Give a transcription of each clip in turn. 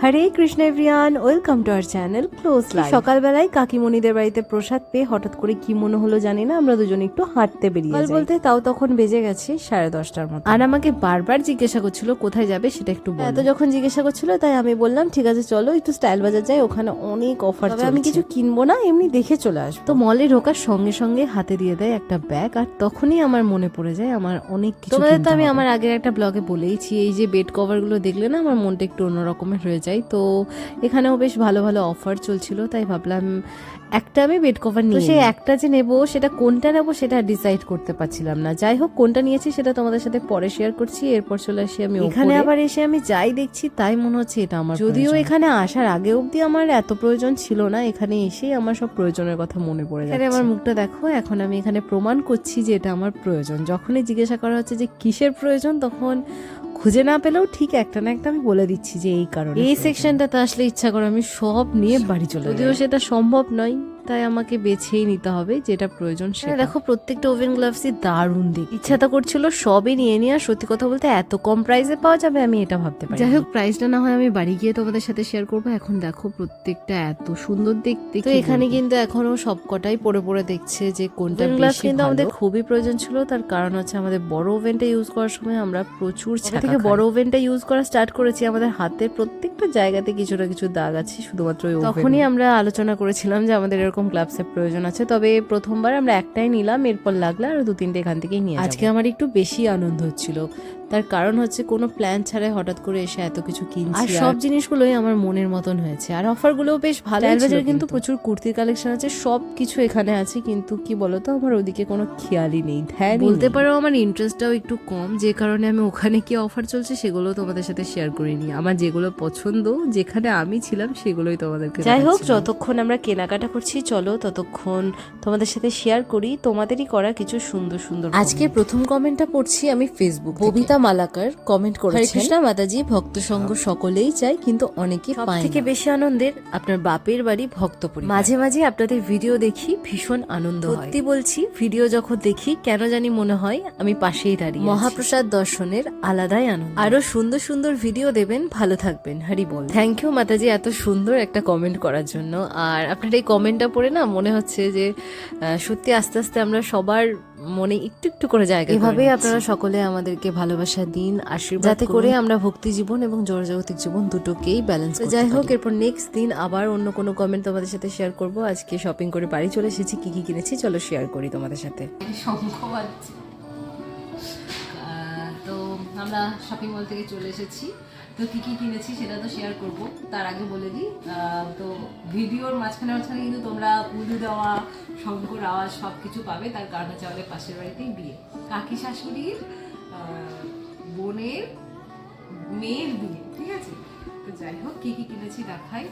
Hare Krishna everyone welcome to our channel close life. সকালবেলায় কাকিমণিদের বাড়িতে প্রসাদ পেয়ে হঠাৎ করে কি মনে হলো জানি না আমরা দুজন একটু হাঁটতে বেরিয়ে যাই। বলতে তাও তখন বেজে গেছে সাড়ে দশটার মতো। আর আমাকে বারবার জিজ্ঞাসা করছিল কোথায় যাবে সেটা একটু এত যখন জিজ্ঞাসা করছিল তাই আমি বললাম ঠিক আছে চলো একটু স্টাইল বাজার যাই ওখানে অনেক অফার তবে আমি কিছু কিনবো না এমনি দেখে চলে আসব। তো মলে ঢোকার সঙ্গে সঙ্গে হাতে দিয়ে দেয় একটা ব্যাগ আর তখনই আমার মনে পড়ে যায় আমার অনেক কিছু তোমাদের তো আমি আমার আগের একটা ব্লগে বলেইছি এই যে বেড কভারগুলো দেখলে না আমার মনটা একটু অন্যরকমের হয়ে যায়। তো এখানেও বেশ ভালো ভালো অফার চলছিল তাই ভাবলাম একটা আমি বেড কভার নিয়ে সেই একটা যে নেব সেটা কোনটা নেব সেটা ডিসাইড করতে পারছিলাম না। যাই হোক কোনটা নিয়েছি সেটা তোমাদের সাথে পরে শেয়ার করছি এরপর চলে আসি আমি এখানে আবার এসে আমি যাই দেখছি তাই মনে হচ্ছে এটা আমার যদিও এখানে আসার আগে অবধি আমার এত প্রয়োজন ছিল না এখানে এসেই আমার সব প্রয়োজনের কথা মনে পড়ে যাচ্ছে। আমার মুখটা দেখো এখন আমি এখানে প্রমাণ করছি যে এটা আমার প্রয়োজন। যখনই জিজ্ঞাসা করা হচ্ছে যে কিসের প্রয়োজন তখন খুঁজে না পেলেও ঠিক একটা না একটা আমি বলে দিচ্ছি যে এই কারণে এই সেকশনটাতে আসলে ইচ্ছা করে আমি সব নিয়ে বাড়ি চলে যদিও সেটা সম্ভব নয়। তাই আমাকে বেছেই নিতে হবে যেটা প্রয়োজন সেটা। দেখো প্রত্যেকটা ওভেন গ্লাভসই দারুণ দিক ইচ্ছা তো করছিল সবই নিয়ে নিয়ে আর সত্যি কথা বলতে এত কম প্রাইসে পাওয়া যাবে আমি এটা ভাবতে পারি যাই হোক প্রাইসটা না হয় আমি বাড়ি গিয়ে তোমাদের সাথে শেয়ার করব। এখন দেখো প্রত্যেকটা এত সুন্দর দেখতে তো এখানে কিন্তু এখনও সবকটাই পড়ে পড়ে দেখছে যে কোনটা গ্লাস কিন্তু আমাদের খুবই প্রয়োজন ছিল তার কারণ হচ্ছে আমাদের বড় ওভেনটা ইউজ করার সময় আমরা প্রচুর থেকে বড় ওভেনটা ইউজ করা স্টার্ট করেছি আমাদের হাতের প্রত্যেকটা জায়গাতে কিছু না কিছু দাগ আছে শুধুমাত্র তখনই আমরা আলোচনা করেছিলাম যে আমাদের এরকম গ্লাভসের প্রয়োজন আছে। তবে প্রথমবার আমরা একটাই নিলাম, এরপর লাগল আর দু তিনটে এখান থেকেই নিয়ে আজকে আমার একটু বেশি আনন্দ হচ্ছিল। তার কারণ হচ্ছে কোনো প্ল্যান ছাড়াই হঠাৎ করে এসে এত কিছু কিনছি আর সব জিনিসগুলোই আমার মনের মতন হয়েছে। আর অফারগুলোও বেশ ভালো বাজারে কিন্তু প্রচুর কুর্তির কালেকশন আছে সব কিছু এখানে আছে কিন্তু কি বলতো আমার ওদিকে কোনো খেয়ালই নেই ধ্যান বলতে পারো আমার ইন্টারেস্টটাও একটু কম যে কারণে আমি ওখানে কি অফার চলছে সেগুলো তোমাদের সাথে শেয়ার করিনি আমার যেগুলো পছন্দ যেখানে আমি ছিলাম সেগুলোই তোমাদেরকে যাই হোক যতক্ষণ আমরা কেনাকাটা করছি চলো ততক্ষণ তোমাদের সাথে শেয়ার করি তোমাদেরই করা কিছু সুন্দর সুন্দর আজকে প্রথম কমেন্টটা পড়ছি আমি ফেসবুক ববিতা মালাকার কমেন্ট করেছেন। কৃষ্ণা মাতাজি ভক্ত সঙ্গ সকলেই চাই কিন্তু অনেকে পায় থেকে বেশি আনন্দের আপনার বাপের বাড়ি ভক্তপুর মাঝে মাঝে আপনাদের ভিডিও দেখি ভীষণ আনন্দ হয়। সত্যি বলছি ভিডিও যখন দেখি কেন জানি মনে হয় আমি পাশেই দাঁড়িয়ে মহাপ্রসাদ দর্শনের আলাদাই আনন্দ। আরও সুন্দর সুন্দর ভিডিও দেবেন ভালো থাকবেন। হরি বল। থ্যাংক ইউ মাতাজি এত সুন্দর একটা কমেন্ট করার জন্য। আর আপনার এই কমেন্টটা পড়ে না মনে হচ্ছে যে সত্যি আস্তে আস্তে আমরা সবার মনে একটু একটু করে জায়গা এভাবেই আপনারা সকলে আমাদেরকে ভালোবাসা দিন আশীর্বাদ যাতে করে আমরা ভক্তি জীবন এবং জড়জাগতিক জীবন দুটোকেই ব্যালেন্স যাই হোক এরপর নেক্সট দিন আবার অন্য কোনো কমেন্ট তোমাদের সাথে শেয়ার করব। আজকে শপিং করে বাড়ি চলে এসেছি কি কি কিনেছি চলো শেয়ার করি তোমাদের সাথে। তো আমরা শপিং মল থেকে চলে এসেছি। তো কী কী কিনেছি সেটা তো শেয়ার করব। তার আগে বলে দিই তো ভিডিওর মাঝখানে মাঝখানে কিন্তু তোমরা পুজো দেওয়া, শঙ্কর আওয়াজ সব কিছু পাবে। তার কারণ হচ্ছে আমাদের পাশের বাড়িতেই বিয়ে। কাকি শাশুড়ির বোনের মেয়ের বিয়ে, ঠিক আছে? তো যাই হোক, কী কী কিনেছি দেখাই।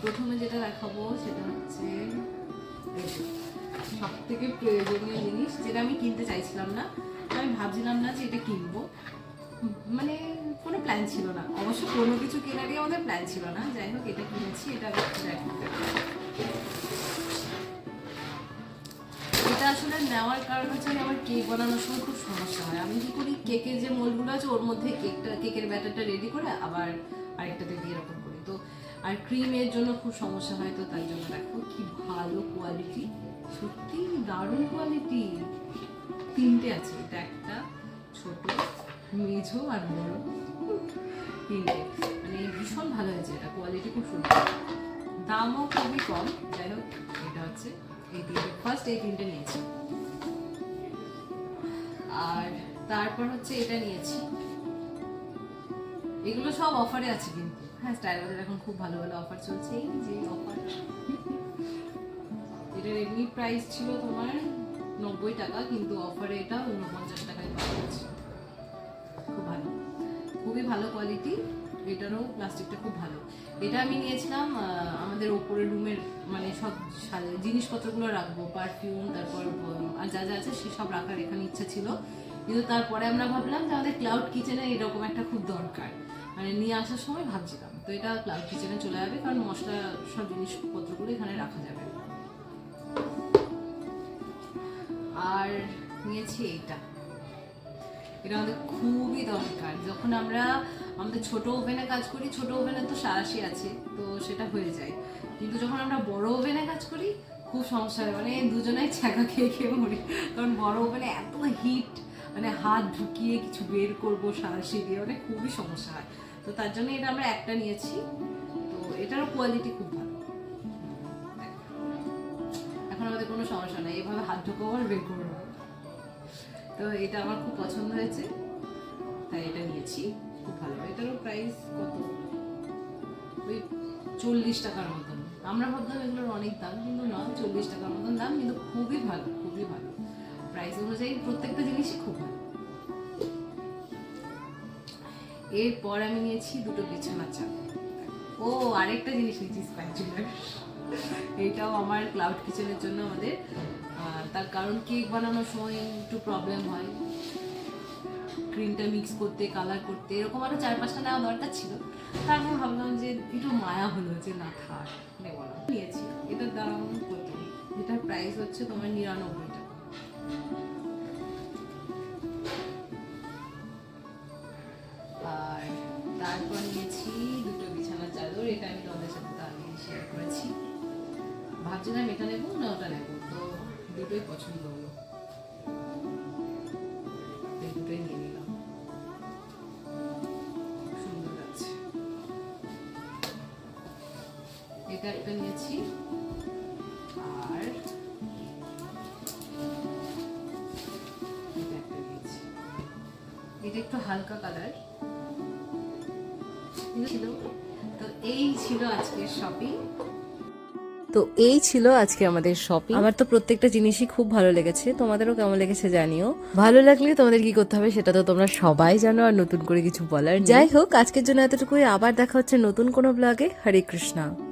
প্রথমে যেটা দেখাবো সেটা হচ্ছে সব থেকে প্রয়োজনীয় জিনিস যেটা আমি কিনতে চাইছিলাম না, আমি ভাবছিলাম না যে এটা কিনবো। মানে কোনো প্ল্যান ছিল না। অবশ্য কোনো কিছু কেনারই আমাদের প্ল্যান ছিল না। যাই হোক, এটা কিনেছি, এটা এটা আসলে নেওয়ার কারণ হচ্ছে আমার কেক বানানোর সময় খুব সমস্যা হয়। আমি কি করি কেকের যে মোলগুলো আছে, ওর মধ্যে কেকটা কেকের ব্যাটারটা রেডি করে আবার আরেকটাতে দিয়ে এরকম করি। তো, আর ক্রিমের জন্য খুব সমস্যা হয় তো তাই জন্য দেখো, কি ভালো কোয়ালিটি সত্যি দারুণ কোয়ালিটি তিনটে আছে, এটা একটা, ছোট মেঝো আর বড় তিনটে মানে ভীষণ ভালো হয়েছে, এটা কোয়ালিটি খুব সুন্দর। দামও খুবই কম, যাই হোক, এটা হচ্ছে এই তিনটে ফার্স্ট এই তিনটে নিয়েছি। আর তারপর হচ্ছে এটা নিয়েছি। এগুলো সব অফারে আছে কিন্তু। হ্যাঁ স্টাইল বাজার এখন খুব ভালো ভালো অফার চলছে, এই যে অফার এটার এমনি প্রাইস ছিল তোমার নব্বই টাকা, কিন্তু অফারে এটা ভালো কোয়ালিটি এটারও প্লাস্টিকটা খুব ভালো। এটা আমি নিয়েছিলাম আমাদের ওপরে রুমের মানে সব জিনিসপত্রগুলো রাখব পারফিউম তারপর আর যা যা আছে সেসব রাখার এখানে ইচ্ছা ছিল। কিন্তু তারপরে আমরা ভাবলাম যে আমাদের ক্লাউড কিচেনে এরকম একটা খুব দরকার। মানে নিয়ে আসার সময় ভাবছিলাম, তো এটা ক্লাউড কিচেনে চলে যাবে, কারণ মশলা সব জিনিসপত্রগুলো এখানে রাখা যাবে। আর নিয়েছি এইটা এটা আমাদের খুবই দরকার যখন আমরা, আমাদের ছোট ওভেনে কাজ করি, ছোট ওভেনে তো সারাশি আছে, তো সেটা হয়ে যায়। কিন্তু যখন আমরা বড় ওভেনে কাজ করি, খুব সমস্যা হয়। মানে দুজনেই ছ্যাঁকা খেয়ে খেয়ে মরি। কারণ বড় ওভেনে এত হিট মানে হাত ঢুকিয়ে কিছু বের করব সারাশি দিয়ে মানে খুবই সমস্যা হয়। তো তার জন্য এটা আমরা একটা নিয়েছি। তো এটারও কোয়ালিটি খুব ভালো। এখন আমাদের কোনো সমস্যা নেই। এভাবে হাত ঢুকাবো আর বের করব তো এটা আমার খুব পছন্দ হয়েছে। তাই এটা নিয়েছি, খুব ভালো। এটারও প্রাইস কত? ওই চল্লিশ টাকার মতন। আমরা ভাবতাম এগুলোর অনেক দাম, কিন্তু নয় চল্লিশ টাকার মতন দাম, কিন্তু খুবই ভালো খুবই ভালো। প্রাইস অনুযায়ী প্রত্যেকটা জিনিসই খুব ভালো। এরপর আমি নিয়েছি দুটো বিছানা চাদর। ও, আরেকটা জিনিস নিয়েছি স্প্যাচুলার এইটাও আমার ক্লাউড কিচেনের জন্য আমাদের তার কারণ কেক বানানোর সময় একটু প্রবলেম হয়। ক্রিমটা মিক্স করতে কালার করতে, এরকম আরও চার পাঁচটা নেওয়া দরকার ছিল। তারপর ভাবলাম যে একটু মায়া হলো যে না থাক, নেব না। নিয়েছি। এটার দাম কত? এটার প্রাইস হচ্ছে তোমার নিরানব্বই আর তারপর নিয়েছি দুটো বিছানার চাদর, এটা আমি তোমাদের সাথে শেয়ার করেছি। ভাবছিলাম এটা নেব না ওটা নেব? দুটোই পছন্দ হলো। দুটোই নিয়ে নিলাম। এটা একটা নিয়েছি। আর এটা একটু হালকা কালার। ছিল তো এই ছিল আজকের শপিং তো এই ছিল আজকে আমাদের শপিং আমার তো প্রত্যেকটা জিনিসই খুব ভালো লেগেছে। তোমাদেরও কেমন লেগেছে জানিও। ভালো লাগলে তোমাদের কি করতে হবে সেটা তো তোমরা সবাই জানো আর নতুন করে কিছু বলার যাই হোক আজকের জন্য এতটুকুই। আবার দেখা হচ্ছে নতুন কোনো ব্লগে হরে কৃষ্ণা।